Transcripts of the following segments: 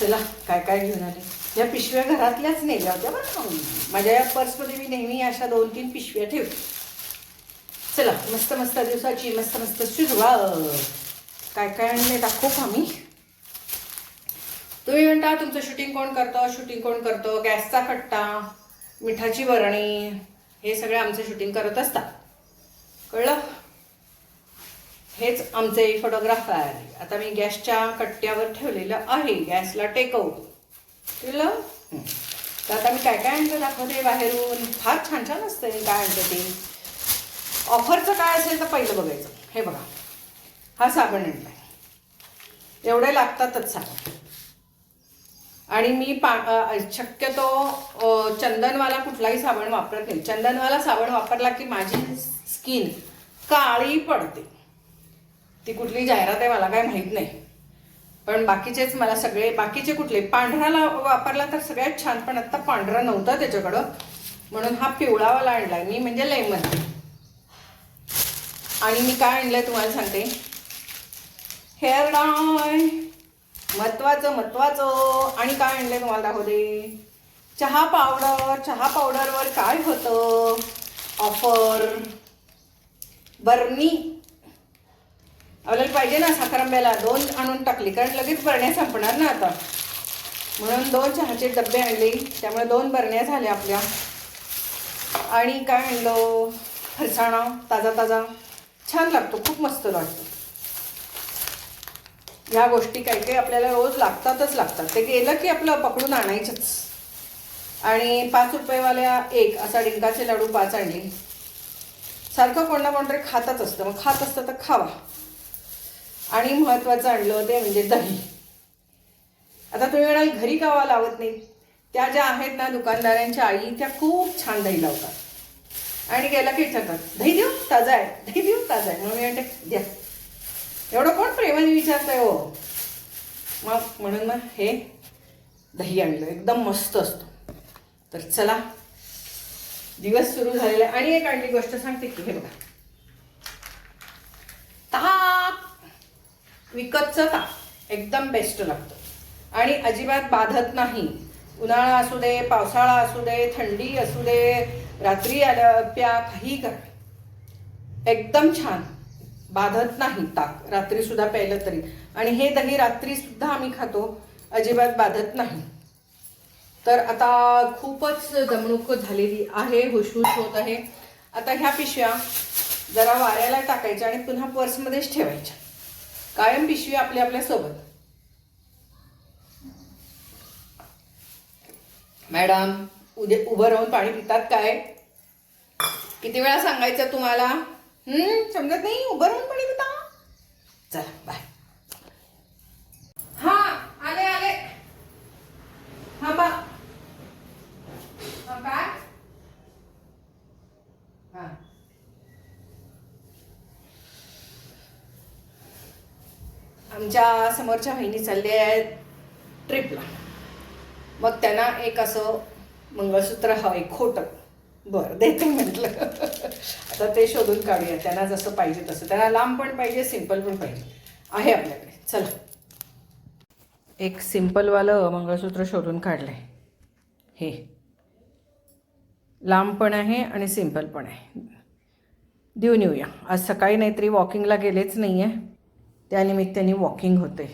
चला काय काय घेऊन आले? या पिशव्या घरातल्याच नेल्या होत्या बरं का. माझ्या या पर्समध्ये मी नेहमी अशा दोन तीन पिशव्या ठेवते. चला मस्त मस्त दिवसाची मस्त मस्त सुरुवात. काय काय आणले दाखवू आम्ही तुम्ही म्हणता तुमचं शूटिंग कोण करतं? शूटिंग कोण करतं? गॅसचा कट्टा मिठाची बरणी हे सगळे आमचं शूटिंग करत असतात. कळलं? हेच आमचे फोटोग्राफर आता मी गॅसच्या कट्ट्यावर ठेवलेलं आहे. गॅसला टेकवतो कळलं हं. तर आता मी काय काय आणलं दाखवते बाहेरून? फार छान छान असतं काय आणतं ते. ऑफरचं काय असेल तर पहिलं बघायचं. हे बघा. हा साबण आणलाय. एवढे लागतातच साबण. आणि मी पा शक्यतो चंदनवाला कुठलाही साबण वापरत नाही. चंदनवाला साबण वापरला की माझी स्किन काळी पडते. ती कुठली जाहिरात आहे मला काय माहीत नाही. पण बाकीचेच मला सगळे बाकीचे कुठले पांढराला वापरला तर सगळ्यात छान पण आत्ता पांढरा नव्हता त्याच्याकडं. म्हणून हा पिवळावाला आणला मी म्हणजे लेमन. आणि मी काय आणलंय तुम्हाला सांगते. Hair dye. महत्वाचं महत्वाचं. आणि काय आणलंय तुम्हाला दाखवते चहा पावडर. चहा पावडरवर काय होतं? ऑफर. बर्नी आपल्याला पाहिजे ना साखरांब्याला दोन आणून टाकली कारण लगेच बरण्या संपणार ना आता. म्हणून दोन चहाचे डबे आणले. त्यामुळे दोन बरण्या झाल्या आपल्या. आणि काय आणलं? फरसाणा ताजा ताजा छान लागतो खूप मस्त लागतो. ह्या गोष्टी काही काही आपल्याला रोज लागतातच लागतात. ते गेलं की आपलं पकडून आणायचंच. आणि पाच रुपयेवाल्या एक असा डिंकाचे लाडू पाच आणले. सारखं कोणता कोणतरी खातच असतं. मग खात असतं तर खावा. आणि महत्त्वाचं आणलं ते म्हणजे दही. आता तुम्ही म्हणाल घरी कावा लावत नाही? त्या ज्या आहेत ना दुकानदारांच्या आई त्या खूप छान दही लावतात. आणि गेला की विचारतात दही देऊ? ताजा आहे. दही देऊ? ताजा आहे. म्हणून मी म्हणते द्या. एवढं कोण प्रेमाने विचारतंय हो? मग म्हणून मग हे दही आणलं. एकदम मस्त असतो. तर चला दिवस सुरू झालेला आहे. आणि एक आणली गोष्ट सांगते की हे बघा ताक विकतचं ताक एकदम बेस्ट लागतं. आणि अजिबात बाधत नाही. उन्हाळा असू दे पावसाळा असू दे थंडी असू दे रात्री आल्या प्या काही करा एकदम छान. बाधत नाही ताक. रात्रीसुद्धा प्यायलं तरी. आणि हे दही रात्रीसुद्धा आम्ही खातो. अजिबात बाधत नाही. तर आता खूपच दमणूक झालेली आहे हुशहुश होत आहे. आता ह्या पिशव्या जरा वाऱ्याला टाकायच्या आणि पुन्हा पर्समध्येच ठेवायच्या. कायम पिशवी आपल्या आपल्यासोबत. मॅडम उद्या उभं राहून पाणी पितात काय? किती वेळा सांगायचं तुम्हाला? हम्म समजत नाही? उभं राहून पाणी पिता? चला बाय हा आले आले. हा बा. काय हा. आमच्या समोरच्या बहिणी चालल्या आहेत ट्रिपला मग त्यांना एक असं मंगळसूत्र हवं खोटं. बरं देते म्हटलं. आता ते शोधून काढूया. त्यांना जसं पाहिजे तसं. त्यांना लांब पण पाहिजे सिंपल पण पाहिजे. आहे आपल्याकडे. चला. एक सिम्पलवालं मंगळसूत्र शोधून काढलं आहे हे. लांब पण आहे आणि सिंपल पण आहे. देऊन येऊया. आज सकाळी नाहीतरी वॉकिंगला गेलेच नाही आहे त्यानिमित्ताने वॉकिंग होते.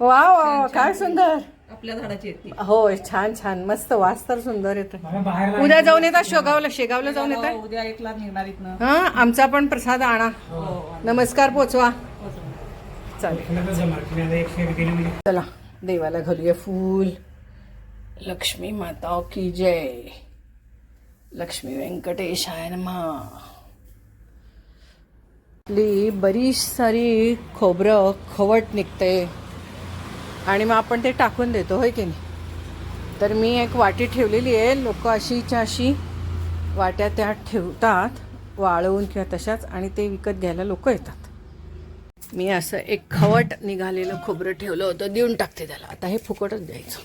वा वा काय सुंदर. आपल्या झाडाची होय छान छान. मस्त वास तर सुंदर येतो उद्या जाऊन येतात शेगावला? शेगावला जाऊन येतात हो, उद्या एकला निघणार हा आमचा पण प्रसाद आणा. हो नमस्कार पोचवा. हो. चालेल. चला देवाला घालूया फूल. लक्ष्मी माता की जय. लक्ष्मी व्यंकटेशाय नमा. आपली बरीच सारी खोबरं खवट निघते. आणि मग आपण ते टाकून देतो होय की नाही? तर मी एक वाटी ठेवलेली आहे लोक अशीच्या अशी वाट्या त्या ठेवतात वाळवून किंवा तशाच आणि ते विकत घ्यायला लोक येतात. मी असं एक खवट निघालेलं खोबरं ठेवलं होतं देऊन टाकते त्याला. आता हे फुकटच द्यायचं.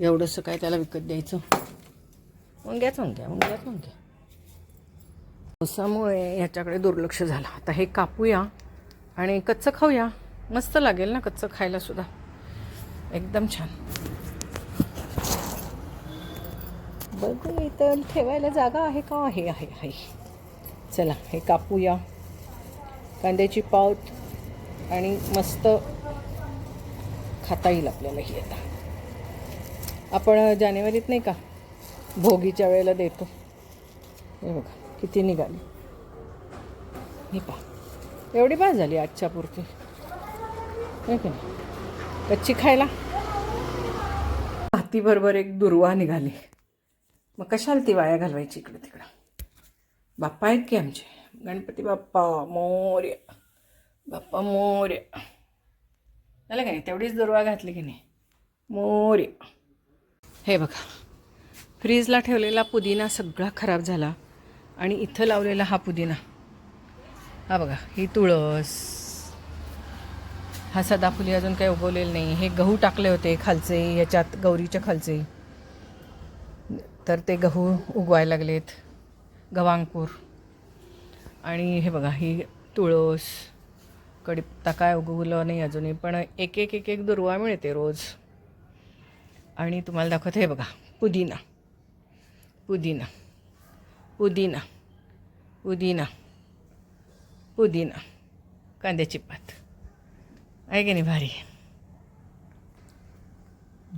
एवढंसं काय त्याला विकत द्यायचं? मुंग्याच मुंग्या मुंग्याच मुंग्या पावसामुळे ह्याच्याकडे दुर्लक्ष झालं. आता हे कापूया आणि कच्चं खाऊया. मस्त लागेल ना कच्चं खायला सुद्धा. एकदम छान. बघू इथं ठेवायला जागा आहे का? आहे आहे आहे. चला हे कापूया. कांद्याची पावत आणि मस्त खाता येईल आपल्याला ही आता. आपण जानेवारीत नाही का? भोगीच्या वेळेला देतो. हे बघा. किती निघाली. ही पहा. एवढी बाद झाली आजच्या पुरती. नाही? कच्ची खायला? हातीबरोबर एक दुर्वा निघाली. मग कशाला ती वाया घालवायची इकडं तिकडं? बाप्पा आहेत की आमचे? गणपती बाप्पा मोर्य. बाप्पा मोर्य. झालं का नाही? तेवढीच दुर्वा घातली की नाही? मोर्य. हे बघा. फ्रीजला ठेवलेला पुदिना सगळा खराब झाला. आणि इथं लावलेला हा पुदिना. हा बघा ही तुळस. हा सदाफुली अजून काही उगवलेलं नाही. हे गहू टाकले होते खालचे याच्यात गौरीच्या खालचे. तर ते गहू उगवायला लागलेत. गवांकूर. आणि हे बघा ही तुळस. कडीपत्ता काय उगवलं नाही अजूनही पण एक एक एक एक दुर्वा मिळते रोज. आणि तुम्हाला दाखवते हे बघा पुदिना. पुदिना. पुदिना. पुदिना. पुदिना. कांद्याची पात. आहे की नाही भारी?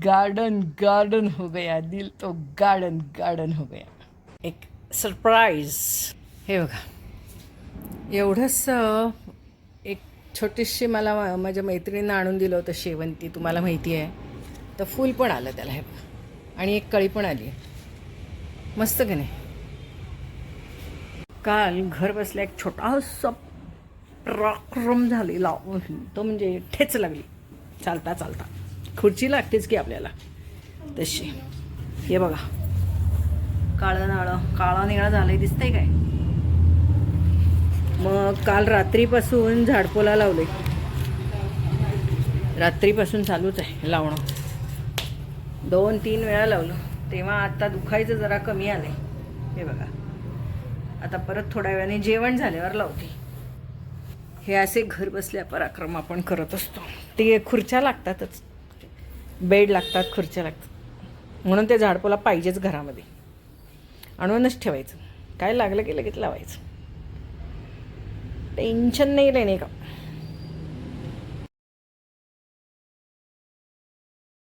गार्डन गार्डन हो गया. दिल तो गार्डन गार्डन हो गया. एक सरप्राईज हे बघा. एवढंच एक छोटीशी मला माझ्या मैत्रिणीनं आणून दिलं होतं शेवंती. तुम्हाला माहिती आहे. तर फूल पण आलं त्याला हे बघा. आणि एक कळी पण आली. मस्त की नाही? काल घर बसल्या एक छोटासा पराक्रम झालेला. तो म्हणजे ठेच लागली. चालता चालता. खुर्ची लागतेच की आपल्याला. तशी. हे बघा. काळं नाळं. काळा निळा झालंय दिसतंय काय? मग काल रात्रीपासून झाडपोला लावले रात्रीपासून चालूच आहे लावणं. दोन तीन वेळा लावलं. तेव्हा आता दुखायचं जरा कमी आलंय. हे बघा. आता परत थोड्या वेळाने जेवण झाल्यावर लावते. हे असे घर बसल्या पराक्रम आपण करत असतो. ते खुर्च्या लागतातच. बेड लागतात खुर्च्या लागतात. म्हणून ते झाडपोला पाहिजेच घरामध्ये. आणूनच ठेवायचं. काय लागलं की लगेच लावायचं. टेन्शन नाही नाही का?